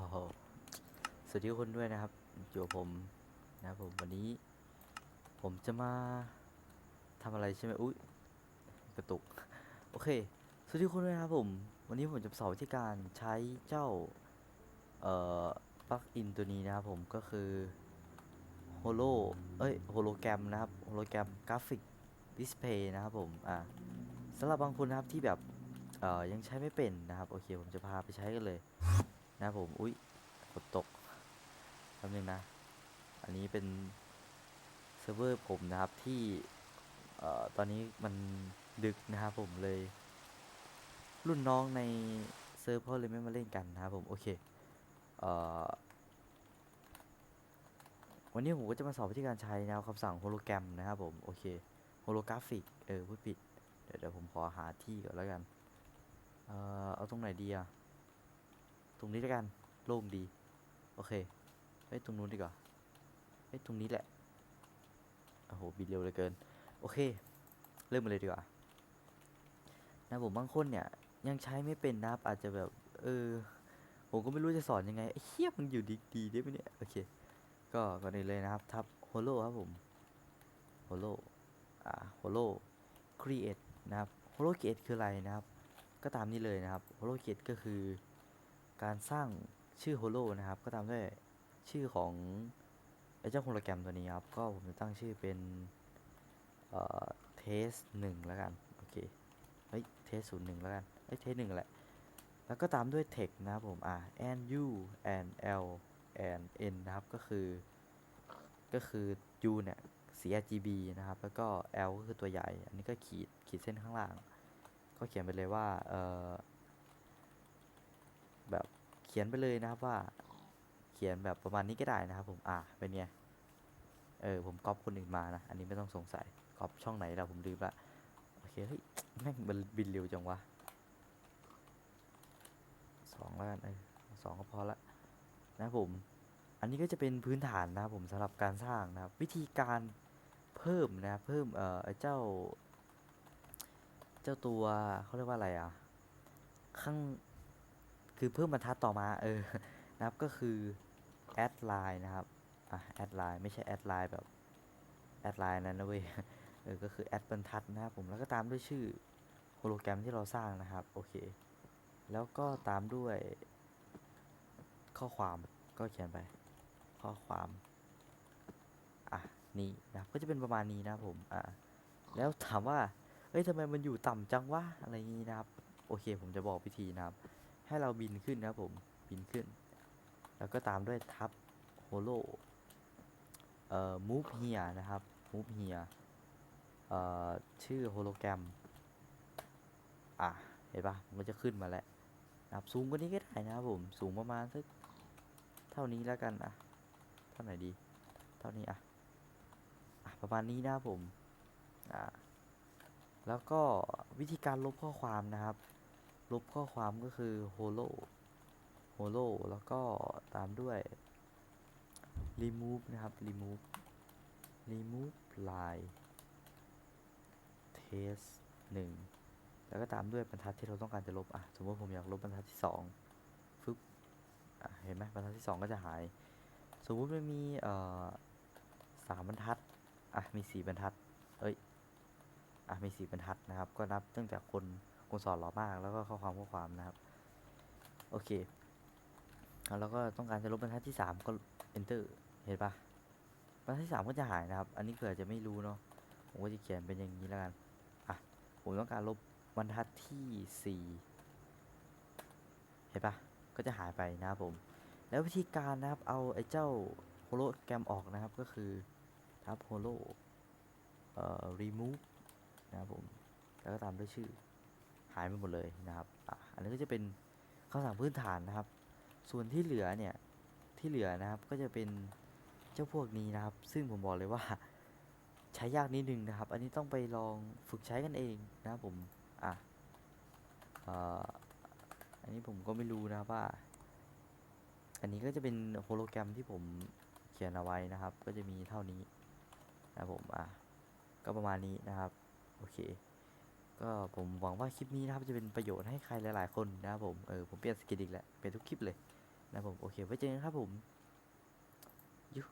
อ้โหสวัสดีทุกคนด้วยนะครับอยู่กับผมนะครับผมวันนี้ ผมจะมาทำอะไรใช่ไหมอุ้ยกระตุก โอเค สวัสดีทุกคนด้วยนะครับผม วันนี้ผมจะสอนวิธีการใช้เจ้า เอ่อปลั๊กอินตัวนี้นะครับผมก็คือโฮโลเอ้ยโฮโลแกรมนะครับโฮโลแกรมกราฟิกดิสเพย์นะครับผมอ่าสำหรับบางคนนะครับที่แบบเอ่อยังใช้ไม่เป็นนะครับ โอเค ผมจะพาไปใช้กันเลย นะผม อุ๊ยฝนตกแป๊บนึงนะ อันนี้เป็นเซิร์ฟเวอร์ผมนะครับที่เอ่อตอนนี้มันดึกนะครับผมเลย รุ่นน้องในเซิร์ฟเขาเลยไม่มาเล่นกันนะครับผมโอเคเอ่อวันนี้ผมก็จะมาสอนวิธีการใช้แนวคำสั่งโฮโลแกรมนะครับผมโอเคโฮโลกราฟิกเออพูดผิดเดี๋ยวเดี๋ยวผมขอหาที่ก่อนแล้วกัน เอ่อเอาตรงไหนดีอะ ตรงนี้แล้วกันโล่งดี โอเคเฮ้ยตรงนู้นดีกว่าเฮ้ยตรงนี้แหละโอ้โหบิดเร็วเหลือเกิน โอเค เริ่มมาเลยดีกว่านะผมบางคนเนี่ย ยังใช้ไม่เป็นนะครับอาจจะแบบ เออ ผมก็ไม่รู้จะสอนยังไงไอ้เฮียมันอยู่ดีๆได้ไหมเนี่ย โอเค ก็ก่อนอื่นเลยนะครับ ทับ Holo ครับผม Holo อ่า Holo Create นะครับ Holo Create คืออะไรนะครับ ก็ตามนี้เลยนะครับ Holo Create ก็คือ การสร้างชื่อโฮโลนะครับ ก็ตามด้วยชื่อของไอ้เจ้าโฮโลแกรมตัวนี้ครับ ก็ผมจะตั้งชื่อเป็นเอ่อเทสหนึ่งแล้วกันโอเคเฮ้ยเทสศูนย์หนึ่งแล้วกันเอ้ยเทสหนึ่งแหละ แล้วก็ตามด้วย text นะครับผมอ่า and u and l and n นะครับก็คือ ก็คือ u เนี่ย CRGB นะครับ แล้วก็ l ก็คือตัวใหญ่ อันนี้ก็ขีดขีดเส้นข้างล่าง ก็เขียนไปเลยว่า เอ่อ แบบเขียนไปเลยนะครับว่า เขียนแบบประมาณนี้ก็ได้นะครับ ผมอ่าเป็นไงเออผมก๊อปคนอื่นมานะอันนี้ไม่ต้องสงสัยก๊อปช่องไหนเราผมลืมละโอเคเฮ้ยแม่งมันบินเร็วจังวะสองแล้วกันเออสองก็พอละนะผมอันนี้ก็จะเป็นพื้นฐานนะครับผมสำหรับการสร้างนะครับ วิธีการเพิ่มนะเพิ่มเอ่อเจ้า เจ้าตัวเขาเรียกว่าอะไรอะข้าง คือเพิ่มบรรทัดต่อมาเออนะครับก็คือแอดไลน์นะครับอะแอดไลน์ไม่ใช่แอดไลน์แบบแอดไลน์นั้นนะเว้ยเออก็คือแอดบรรทัดนะครับผมแล้วก็ตามด้วยชื่อโฮโลแกรมที่เราสร้างนะครับโอเค แล้วก็ตามด้วย ข้อความก็เขียนไป ข้อความอะนี่นะก็จะเป็นประมาณนี้นะผมอะแล้วถามว่าเอ้ยทำไมมันอยู่ต่ำจังวะอะไรอย่างนี้นะครับ โอเค ผมจะบอกวิธีนะครับ ให้เราบินขึ้นนะครับผมบินขึ้น แล้วก็ตามด้วยทับโฮโลเอ่อ move here นะครับ move here เอ่อชื่อโฮโลแกรมอะเห็นปะมันก็จะขึ้นมาแล้วนะครับสูงกว่านี้ก็ได้นะครับผมสูงประมาณสักเท่านี้แล้วกันอะเท่าไหร่ดี เท่านี้อะอะประมาณนี้นะครับผมอ่าแล้วก็วิธีการลบข้อความนะครับ ลบข้อความก็คือ holo holo แล้วก็ตามด้วย remove นะครับ remove remove line test 1 แล้วก็ตามด้วยบรรทัดที่เราต้องการจะลบ อะ สมมติผมอยากลบบรรทัดที่2ฟึบอะ เห็นไหมบรรทัดที่ 2 ก็จะหาย สมมุติมันมี เอ่อสามบรรทัด อะ มีสี่บรรทัด เอ้ย อะ มีสี่บรรทัดนะครับ ก็นับตั้งแต่คน คนสอนหล่อมากแล้วก็ข้อความข้อความนะครับ โอเคแล้วก็ต้องการจะลบบรรทัดที่ 3 ก็ enter เห็นปะบรรทัดที่3ก็จะหายนะครับ อันนี้เผื่อจะไม่รู้เนาะผมก็จะเขียนเป็นอย่างนี้แล้วกันอะผมต้องการลบบรรทัดที่ 4 เห็นปะก็จะหายไปนะครับผม แล้ววิธีการนะครับเอาไอ้เจ้าโฮโลแกรมออกนะครับก็คือทับโฮโลเอ่อ remove นะครับผม แล้วก็ตามด้วยชื่อ หายไปหมดเลยนะครับออันนี้ก็จะเป็นคำสั่งพื้นฐานนะครับ ส่วนที่เหลือเนี่ยที่เหลือนะครับก็จะเป็นเจ้าพวกนี้นะครับ ซึ่งผมบอกเลยว่าใช้ยากนิดนึงนะครับ อันนี้ต้องไปลองฝึกใช้กันเองนะครับผมอะอันนี้ผมก็ไม่รู้นะครับว่า อันนี้ก็จะเป็นโฮโลแกรมที่ผมเขียนเอาไว้นะครับ ก็จะมีเท่านี้นะผมอะก็ประมาณนี้นะครับ โอเค ก็ผมหวังว่าคลิปนี้นะครับจะเป็นประโยชน์ให้ใครหลาย ๆ คนนะครับผมเออผมเปลี่ยนสกิลอีกแล้วเปลี่ยนทุกคลิปเลยนะผมโอเคไว้เจอกันครับผมยู